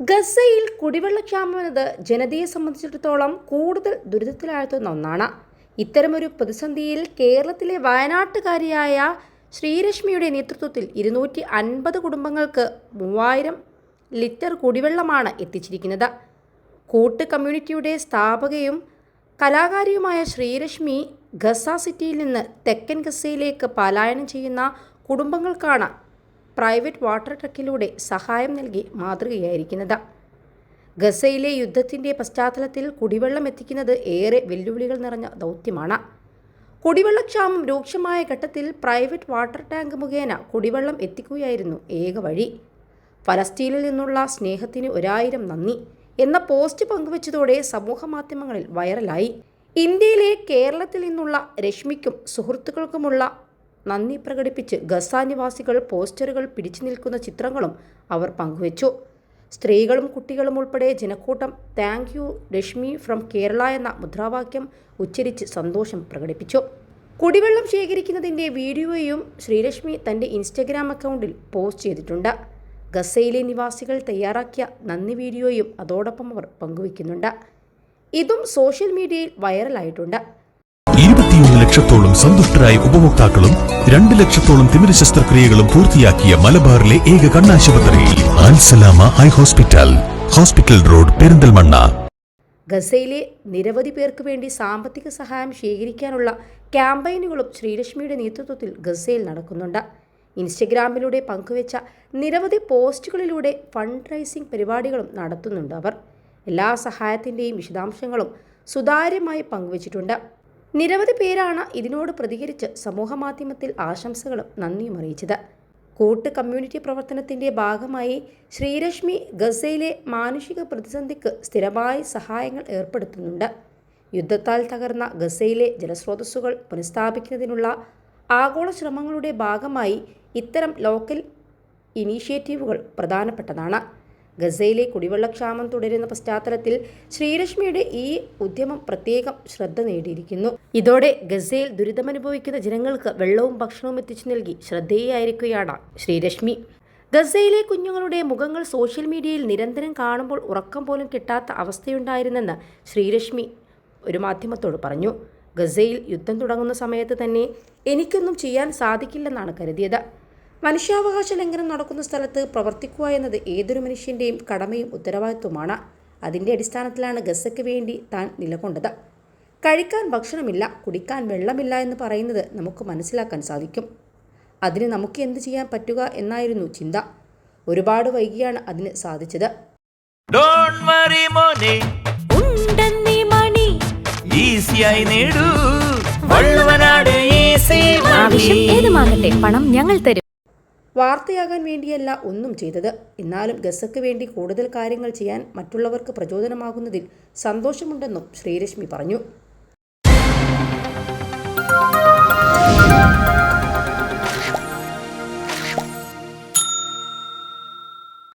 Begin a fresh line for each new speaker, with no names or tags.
ഗസയിൽ കുടിവെള്ളക്ഷാമം എന്നത് ജനതയെ സംബന്ധിച്ചിടത്തോളം കൂടുതൽ ദുരിതത്തിലാഴ്ത്തുന്ന ഒന്നാണ്. ഇത്തരമൊരു പ്രതിസന്ധിയിൽ കേരളത്തിലെ വയനാട്ടുകാരിയായ ശ്രീരശ്മിയുടെ നേതൃത്വത്തിൽ ഇരുന്നൂറ്റി അൻപത് കുടുംബങ്ങൾക്ക് മൂവായിരം ലിറ്റർ കുടിവെള്ളമാണ് എത്തിച്ചിരിക്കുന്നത്. കൂട്ട് കമ്മ്യൂണിറ്റിയുടെ സ്ഥാപകയും കലാകാരിയുമായ ശ്രീരശ്മി ഗസ സിറ്റിയിൽ നിന്ന് തെക്കൻ ഗസയിലേക്ക് പലായനം ചെയ്യുന്ന കുടുംബങ്ങൾക്കാണ് പ്രൈവറ്റ് വാട്ടർ ട്രക്കിലൂടെ സഹായം നൽകി മാതൃകയായിരിക്കുന്നത്. ഗസയിലെ യുദ്ധത്തിന്റെ പശ്ചാത്തലത്തിൽ കുടിവെള്ളം എത്തിക്കുന്നത് ഏറെ വെല്ലുവിളികൾ നിറഞ്ഞ ദൗത്യമാണ്. കുടിവെള്ളക്ഷാമം രൂക്ഷമായ ഘട്ടത്തിൽ പ്രൈവറ്റ് വാട്ടർ ടാങ്ക് മുഖേന കുടിവെള്ളം എത്തിക്കുകയായിരുന്നു ഏക വഴി. ഫലസ്തീനിൽ നിന്നുള്ള സ്നേഹത്തിന് ഒരായിരം നന്ദി എന്ന പോസ്റ്റ് പങ്കുവച്ചതോടെ സമൂഹ മാധ്യമങ്ങളിൽ വൈറലായി. ഇന്ത്യയിലെ കേരളത്തിൽ നിന്നുള്ള രശ്മിക്കും സുഹൃത്തുക്കൾക്കുമുള്ള നന്ദി പ്രകടിപ്പിച്ച് ഗസ നിവാസികൾ പോസ്റ്ററുകൾ പിടിച്ചു നിൽക്കുന്ന ചിത്രങ്ങളും അവർ പങ്കുവച്ചു. സ്ത്രീകളും കുട്ടികളും ഉൾപ്പെടെ ജനക്കൂട്ടം thank you Rashmi from Kerala എന്ന മുദ്രാവാക്യം ഉച്ചരിച്ച് സന്തോഷം പ്രകടിപ്പിച്ചു. കുടിവെള്ളം ശേഖരിക്കുന്നതിന്റെ വീഡിയോയും ശ്രീലക്ഷ്മി തന്റെ ഇൻസ്റ്റഗ്രാം അക്കൗണ്ടിൽ പോസ്റ്റ് ചെയ്തിട്ടുണ്ട്. ഗസയിലെ നിവാസികൾ തയ്യാറാക്കിയ നന്ദി വീഡിയോയും അതോടൊപ്പം അവർ പങ്കുവയ്ക്കുന്നുണ്ട് ഇതും സോഷ്യൽ മീഡിയയിൽ വൈറലായിട്ടുണ്ട്.
ഇരുപത്തിയൊന്ന് ലക്ഷത്തോളം സന്തുഷ്ടരായ ഉപഭോക്താക്കളും രണ്ട് ലക്ഷത്തോളം തിമിര ശസ്ത്രക്രിയകളും പൂർത്തിയാക്കിയ മലബാറിലെ ഏക കണ്ണാശുപത്രി Al Salama eye hospital hospital road Perinthalmanna.
ഗസയിലെ നിരവധി പേർക്ക് വേണ്ടി സാമ്പത്തിക സഹായം ശേഖരിക്കാനുള്ള ക്യാമ്പയിനുകളും ശ്രീലക്ഷ്മിയുടെ നേതൃത്വത്തിൽ ഗസയിൽ നടക്കുന്നുണ്ട്. ഇൻസ്റ്റഗ്രാമിലൂടെ പങ്കുവെച്ച നിരവധി പോസ്റ്റുകളിലൂടെ ഫണ്ട് റൈസിംഗ് പരിപാടികളും നടത്തുന്നുണ്ട് അവർ. എല്ലാ സഹായത്തിന്റെയും വിശദാംശങ്ങളും സുതാര്യമായി പങ്കുവച്ചിട്ടുണ്ട്. നിരവധി പേരാണ് ഇതിനോട് പ്രതികരിച്ച് സമൂഹമാധ്യമത്തിൽ ആശംസകളും നന്ദിയും അറിയിച്ചത്. കൂട്ട് കമ്മ്യൂണിറ്റി പ്രവർത്തനത്തിന്റെ ഭാഗമായി ശ്രീരശ്മി ഗസയിലെ മാനുഷിക പ്രതിസന്ധിക്ക് സ്ഥിരമായി സഹായങ്ങൾ ഏർപ്പെടുത്തുന്നുണ്ട്. യുദ്ധത്താൽ തകർന്ന ഗസയിലെ ജലസ്രോതസ്സുകൾ പുനഃസ്ഥാപിക്കുന്നതിനുള്ള ആഗോള ശ്രമങ്ങളുടെ ഭാഗമായി ഇത്തരം ലോക്കൽ ഇനീഷ്യേറ്റീവുകൾ പ്രധാനപ്പെട്ടതാണ്. ഗസയിലെ കുടിവെള്ളക്ഷാമം തുടരുന്ന പശ്ചാത്തലത്തിൽ ശ്രീലക്ഷ്മിയുടെ ഈ ഉദ്യമം പ്രത്യേകം ശ്രദ്ധ നേടിയിരിക്കുന്നു. ഇതോടെ ഗസയിൽ ദുരിതമനുഭവിക്കുന്ന ജനങ്ങൾക്ക് വെള്ളവും ഭക്ഷണവും എത്തിച്ചു നൽകി ശ്രദ്ധേയായിരിക്കുകയാണ് ശ്രീലക്ഷ്മി. ഗസയിലെ കുഞ്ഞുങ്ങളുടെ മുഖങ്ങൾ സോഷ്യൽ മീഡിയയിൽ നിരന്തരം കാണുമ്പോൾ ഉറക്കം പോലും കിട്ടാത്ത അവസ്ഥയുണ്ടായിരുന്നെന്ന് ശ്രീലക്ഷ്മി ഒരു മാധ്യമത്തോട് പറഞ്ഞു. ഗസയിൽ യുദ്ധം തുടങ്ങുന്ന സമയത്ത് തന്നെ എനിക്കൊന്നും ചെയ്യാൻ സാധിക്കില്ലെന്നാണ് കരുതിയത്. മനുഷ്യാവകാശ ലംഘനം നടക്കുന്ന സ്ഥലത്ത് പ്രവർത്തിക്കുക എന്നത് ഏതൊരു മനുഷ്യന്റെയും കടമയും ഉത്തരവാദിത്വമാണ് അതിന്റെ അടിസ്ഥാനത്തിലാണ് ഗസയ്ക്ക് വേണ്ടി താൻ നിലകൊണ്ടത്. കഴിക്കാൻ ഭക്ഷണമില്ല കുടിക്കാൻ വെള്ളമില്ല എന്ന് പറയുന്നത് നമുക്ക് മനസ്സിലാക്കാൻ സാധിക്കും. അതിന് നമുക്ക് എന്ത് ചെയ്യാൻ പറ്റുക എന്നായിരുന്നു ചിന്ത. ഒരുപാട് വൈകിയാണ് അതിന് സാധിച്ചത്.
ഡോണ്ട് വറി മോനെ.
ഉണ്ടെന്നീ മണി.
ഈസിയായി നേടൂ. വള്ളുവനാട് ഈസി
ആവശ്യം ഏതുമാകട്ടെ പണം ഞങ്ങൾ തരും.
വാർത്തയാകാൻ വേണ്ടിയല്ല ഒന്നും ചെയ്തത്. എന്നാലും ഗസക്ക് വേണ്ടി കൂടുതൽ കാര്യങ്ങൾ ചെയ്യാൻ മറ്റുള്ളവർക്ക് പ്രചോദനമാകുന്നതിൽ സന്തോഷമുണ്ടെന്നും ശ്രീരശ്മി പറഞ്ഞു.